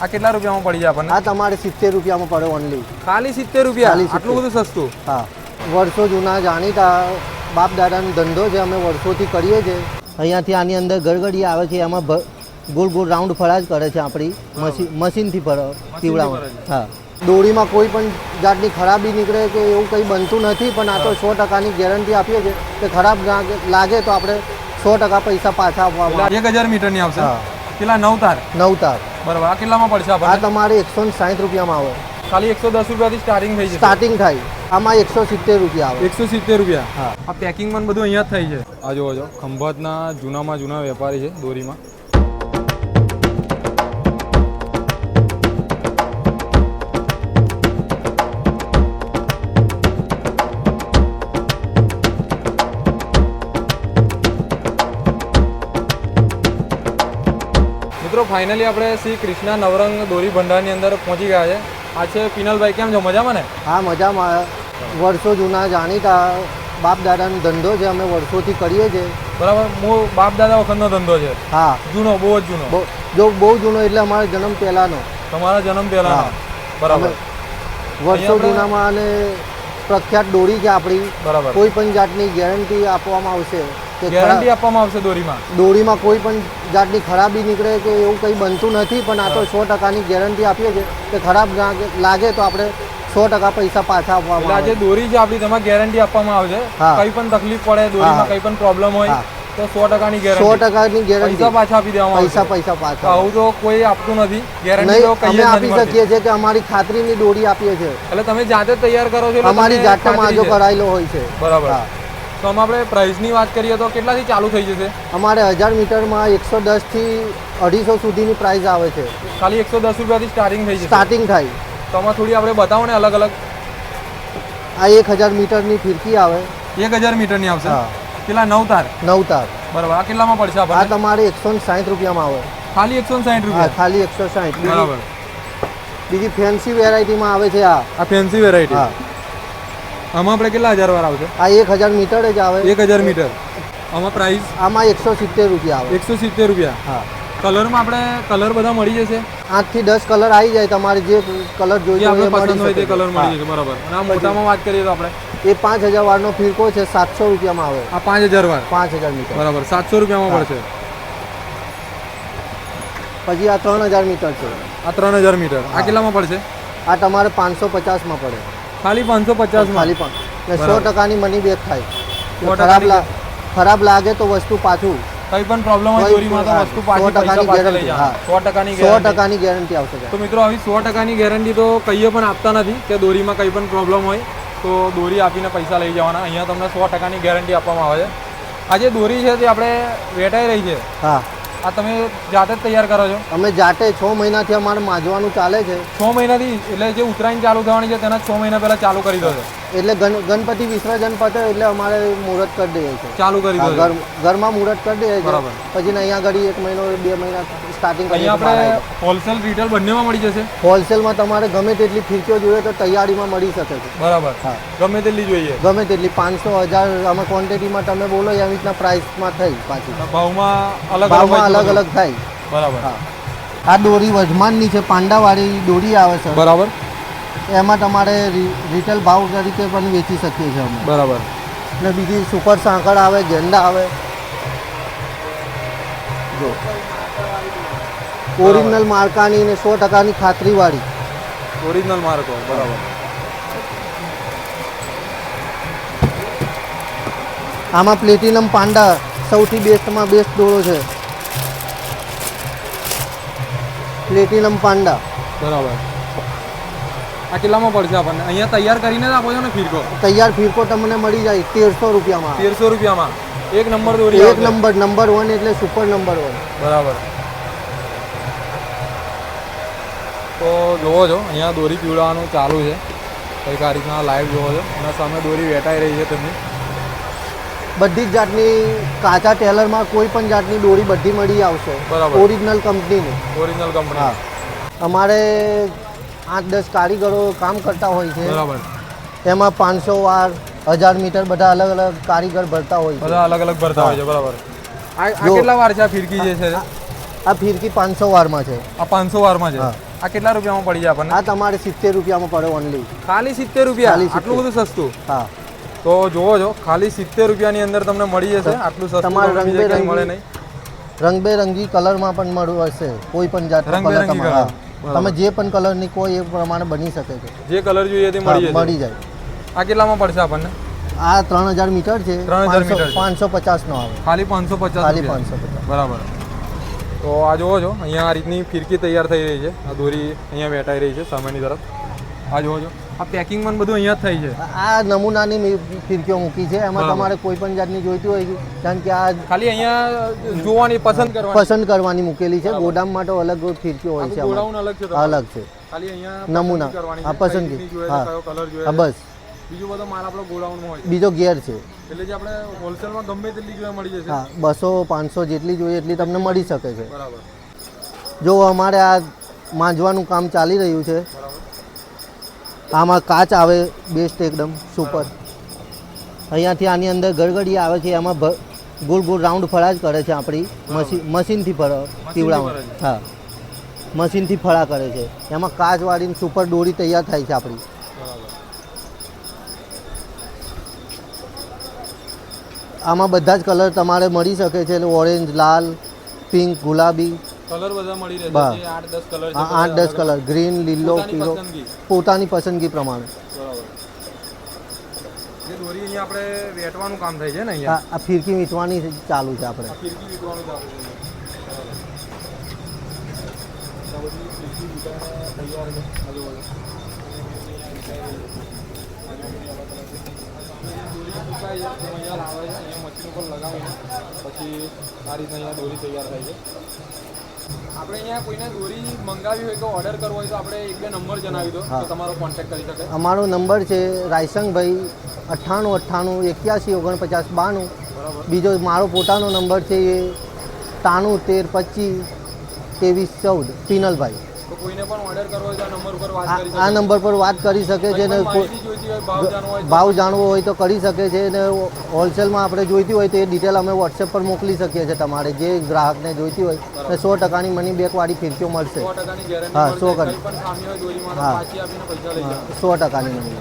આ કેટલા રૂપિયામાં પડી જાય આપણને? આ તમારે સિત્તેર રૂપિયામાં પડે ઓનલી ખાલી સિત્તેર રૂપિયા? ખાલી 70. આટલું બધું સસ્તું? હા. વર્ષો જૂના જાણીતા બાપ દાદાનો ધંધો છે અમે વર્ષોથી કરીએ છીએ અહીંયાથી આની અંદર ગડગડી આવે છે એમાં ગોળ ગોળ રાઉન્ડ ફળા જ કરે છે આપણી મશીન મશીનથી ફળ પીવડાવવા હા. દોરીમાં કોઈ પણ જાતની ખરાબી નીકળે કે એવું કંઈ બનતું નથી પણ આ તો સો ટકાની ગેરંટી આપીએ છીએ કે ખરાબ લાગે- લાગે તો આપણે સો ટકા પૈસા પાછા આપવા એક હજાર મીટરની આવશે? કેટલા નવ તાર. નવ તાર. બરાબર. આ કેટલામાં પડશે આ તમારે એકસો ને સાહીઠ રૂપિયામાં આવે. ખાલી એકસો દસ રૂપિયાથી સ્ટાર્ટિંગ થઈ જશે. સ્ટાર્ટિંગ થાય. આમાં એકસો સિત્તેર રૂપિયા આવે. એકસો સિત્તેર રૂપિયા. હા. આ પેકિંગ પણ બધું અહીંયા જ થઈ છે. આ જોવો ખંભાતના જૂનામાં જૂના વેપારી છે દોરીમાં. મિત્રો ફાઇનલી આપણે શ્રી કૃષ્ણા નવરંગ દોરી ભંડારની અંદર પહોંચી ગયા છે. આ છે પિનલભાઈ કેમ છો? મજામાં ને? હા મજામાં. વર્ષો જૂના જાણીતા બાપ દાદાનો ધંધો છે અમે વર્ષોથી કરીએ છીએ. બરાબર હું બાપ દાદા વખતનો ધંધો છે. હા. જૂનો બહુ જ જૂનો. જો બહુ જૂનો એટલે અમારો જન્મ પહેલાનો. તમારા જન્મ પહેલા બરાબર. વર્ષો જૂનામાં અને પ્રખ્યાત દોરી છે આપણી. બરાબર. કોઈ પણ જાતની ગેરંટી આપવામાં આવશે. કે ગેરંટી આપવામાં આવશે દોરીમાં. દોરીમાં કોઈ પણ જાતની ખરાબી નીકળે કે એવું કંઈ બનતું નથી પણ આ તો સો ટકાની ગેરંટી આપીએ છીએ કે ખરાબ લાગે- તો આપણે સો ટકા પૈસા પાછા આપવામાં આજે દોરી છે આપણી તેમાં ગેરંટી આપવામાં આવશે કંઈ પણ તકલીફ પડે દોરીમાં કંઈ પણ પ્રોબ્લેમ હોય તો સો ટકાની સો ટકાની ગેરંટી પૈસા પાછા આપી દેવામાં પૈસા પૈસા પાછા. આવું તો કોઈ આપતું નથી ગેરંટી તો આપી શકીએ છીએ કે અમારી ખાતરીની દોરી આપીએ છીએ. એટલે તમે જાતે તૈયાર કરો છો અમારી જાતનો માજો કરાયેલો હોય છે. બરાબર. તો આમાં આપણે પ્રાઇસની વાત કરીએ તો કેટલાથી ચાલુ થઈ જશે? અમારે હજાર મીટરમાં એકસો દસથી અઢીસો સુધીની પ્રાઇસ આવે છે. ખાલી એકસો દસ રૂપિયાથી સ્ટાર્ટિંગ થઈ જશે? સ્ટાર્ટિંગ થાય. તો આમાં થોડી આપણે બતાવો ને અલગ અલગ. આ એક હજાર મીટરની ફિરકી આવે. એક હજાર મીટરની આવશે? કેટલા? નવ તાર? નવ તાર. બરાબર. આ કેટલામાં પડશે આ તમારે એકસો ને સાઠ રૂપિયામાં આવે. ખાલી એકસો સાઠ હા રૂપિયા? ખાલી એકસો સાઠ. બરાબર. બીજી ફેન્સી વેરાયટીમાં આવે છે આ. આ ફેન્સી વેરાયટી હા. આમાં આપણે કેટલા હજાર વાર આવશે? આ એક હજાર મીટર જ આવે. એક હજાર મીટર. આમાં પ્રાઇસ આમાં એકસો સિત્તેર રૂપિયા આવે. એકસો સિત્તેર રૂપિયા? હા. કલરમાં આપણે કલર બધા મળી જશે? આઠથી દસ કલર આવી જાય તમારે જે કલર જોઈએ આપણે પસંદ હોય તે કલર મળી જશે બરાબર. અને આ મોટામાં વાત કરીએ તો આપણે. એ પાંચ હજાર વારનો ફિરકો છે સાતસો રૂપિયામાં આવે. આ પાંચ હજાર વાર પાંચ હજાર મીટર. બરાબર સાતસો રૂપિયામાં પડશે. પછી આ ત્રણ હજાર મીટર છે. આ ત્રણ હજાર મીટર. આ કેટલામાં પડશે? આ તમારે પાંચસો પચાસમાં પડે. ખાલી પાંચસો પચાસ ખાલી પણ સો ટકાની મની બેક થાય. ખરાબ ખરાબ લાગે તો વસ્તુ પાછું. કઈ પણ પ્રોબ્લેમ હોય ચોરીમાં તો વસ્તુ પાછી પૈસા પાછા લઈ સો ટકાની સો ટકાની ગેરંટી આવશે તો મિત્રો આવી સો ટકાની ગેરંટી તો કહીએ પણ આપતા નથી કે દોરીમાં કંઈ પણ પ્રોબ્લેમ હોય તો દોરી આપીને પૈસા લઈ જવાના. અહીંયા તમને સો ટકાની ગેરંટી આપવામાં આવે છે. આ જે દોરી છે તે આપણે વેટાઈ રહી છે. હા. આ તમે જાતે જ તૈયાર કરો છો? અમે જાતે છ મહિનાથી અમારે માજવાનું ચાલે છે. છ મહિનાથી એટલે જે ઉત્તરાયણ ચાલુ થવાની છે તેના છ મહિના પહેલાં ચાલુ કરી દો છો? એટલે ગણપતિ વિસર્જન પતે એટલે અમારે મુહૂર્ત કરી દઈએ છે ચાલુ કરી ઘર ઘરમાં મુહૂર્ત કરી દઈએ છીએ. પછી અહીંયા આગળ એક મહિનો બે મહિના સ્ટાર્ટિંગ કરી આપણે હોલસેલ રિટેલ બંનેમાં મળી જશે? હોલસેલમાં તમારે ગમે તેટલી ફીરકીઓ જોઈએ તો તૈયારીમાં મળી શકે છે. બરાબર. હા. ગમે તેટલી જોઈએ. ગમે તેટલી પાંચસો હજાર અમે ક્વોન્ટિટીમાં તમે બોલો એવી રીતના પ્રાઇસમાં થઈ પાછી. ભાવમાં અલગ ભાવમાં અલગ અલગ થાય. બરાબર. હા. આ દોરી વજમાનની છે પાંડાવાળી દોરી આવે છે. બરાબર. એમાં તમારે રિટેલ ભાવ તરીકે પણ વેચી શકીએ છીએ અમે. બરાબર. ને બીજી સુપર સાંકળ આવે ગેંડા આવે. જો. ઓરિજિનલ માર્કાની ને સો ટકાની ખાતરીવાળી. ઓરિજિનલ માર્કો બરાબર. આમાં પ્લેટિનમ પાંડા સૌથી બેસ્ટમાં બેસ્ટ દોરો છે. Platinum panda. બરાબર. આ કેટલામાં પડશે આપણને. અહીંયા તૈયાર કરીને જ આપો છો ને ફીરકો? તૈયાર ફીરકો તમને મળી જાય તેરસો રૂપિયામાં. તેરસો રૂપિયામાં. એક નંબર દોરી એક નંબર નંબર વન એટલે સુપર નંબર વન. બરાબર. તો જોવો છો અહીંયા દોરી પીવડાવવાનું ચાલુ છે. કંઈક આ રીતના લાઈવ જોવો છો. અને સામે દોરી વેટાઈ રહી છે તેમની. બધી જ જાતની કાચા ટેલરમાં કોઈ પણ જાતની દોરી બધી મળી આવશે. ઓરિજિનલ કંપનીની ઓરિજિનલ કંપની અમારે આઠ દસ કારીગરો કામ કરતા હોય છે. બરાબર. એમાં પાંચસો વાર હજાર મીટર બધા અલગ અલગ કારીગર ભરતા હોય છે. બધા અલગ અલગ ભરતા હોય છે બરાબર. આ આ કેટલા વાર છે આ ફિરકી જે છે? આ ફિરકી પાંચસો વારમાં છે. આ પાંચસો વારમાં છે? આ કેટલા રૂપિયામાં પડી જાય આપણને? આ તમારે સિત્તેર રૂપિયામાં પડે ઓનલી ખાલી સિત્તેર રૂપિયા? ખાલી 70. આટલું બધું સસ્તું? હા. તો જોવો છો ખાલી સિત્તેર રૂપિયાની અંદર તમને મળી જશે. આટલું સસ્તું તમારે રંગબેરંગી મળે નહીં. રંગબેરંગી કલરમાં પણ મળવું હશે. કોઈ પણ જાત કલર રંગબેરંગી. હા. તમે જે પણ કલરની કોઈ એ પ્રમાણે બની શકે છે. જે કલર જોઈએ તે મળી જાય. મળી જાય. આ કેટલામાં પડશે આપણને? આ ત્રણ હજાર મીટર છે. 3000 મીટર છે. પાંચસો પચાસનો આવે. ખાલી પાંચસો પચાસ ખાલી પાંચસો પચાસ. બરાબર. તો આ જોવો છો અહીંયા આ રીતની ફિરકી તૈયાર થઈ રહી છે. આ દોરી અહીંયા વેટાઈ રહી છે સામેની તરફ. આ જોવો છો આ પેકિંગ પણ બધું અહીંયા થઈ છે. આ નમૂનાની ફિરકીઓ મૂકી છે. એમાં તમારે કોઈ પણ જાતની જોઈતી હોય કારણ કે આ ખાલી અહીંયા જોવાની પસંદ કરવાની. પસંદ કરવાની મૂકેલી છે. ગોડામ માટે અલગ ફિરકીઓ હોય છે. ગોડાઉન અલગ છે અલગ છે. ખાલી અહીંયા નમૂના. આ પસંદગી. હા. કલર જોઈએ બસ. બીજો બધો માલ આપણો ગોડાઉનમાં હોય છે. બીજો ગિયર છે. એટલે જે આપણે હોલસેલમાં ગમે તેટલી જોઈએ મળી જશે. હા બસો પાંચસો જેટલી જોઈએ એટલી તમને મળી શકે છે. બરાબર. જો અમારે આ માંજવાનું કામ ચાલી રહ્યું છે આમાં કાચ આવે બેસ્ટ એકદમ સુપર અહીંયાથી આની અંદર ગરગડી આવે છે એમાં ગોળ ગોળ રાઉન્ડ ફળા જ કરે છે આપણી મશીન મશીનથી ફળ પીવડાવવા હા. મશીનથી ફળા કરે છે. એમાં કાચ વાળીને સુપર દોરી તૈયાર થાય છે આપણી. આમાં બધા જ કલર તમારે મળી શકે છે એટલે ઓરેન્જ લાલ પિંક ગુલાબી. કલર બધા મળી રહેશે. બસ. આઠ દસ કલર છે આઠ દસ કલર ગ્રીન લીલો પીળો પોતાની પસંદગી પ્રમાણે. આપણે વેટવાનું કામ થાય છે ને અહીંયા? આ ફિરકી વીંટવાની ચાલુ છે આપણે. ફિરકી વીંટવાનું ચાલુ છે છે છે, છે, પછી આ અહીંયા દોરી તૈયાર થાય છે. આપણે અહીંયા કોઈને દોરી મંગાવી હોય તો ઓર્ડર કરવો હોય તો આપણે એક બે નંબર જણાવી દો. તો તમારો કોન્ટેક્ટ કરી શકે. અમારો નંબર છે રાયસંગભાઈ અઠ્ઠાણું અઠ્ઠાણું એક્યાસી ઓગણપચાસ બાણું. બીજો મારો પોતાનો નંબર છે એ ત્રાણું તેર પચીસ ત્રેવીસ ચૌદ પિનલભાઈ. આ નંબર પર વાત કરી શકે છે ને ભાવ જાણવો હોય તો. કરી શકે છે ને હોલસેલમાં આપણે જોઈતી હોય તો એ ડિટેલ અમે વોટ્સએપ પર મોકલી શકીએ છીએ તમારે. જે ગ્રાહકને જોઈતી હોય તો સો ટકાની મની બેકવાળી ફિરકીઓ મળશે. હા, સો ટકા. હા. સો ટકાની મની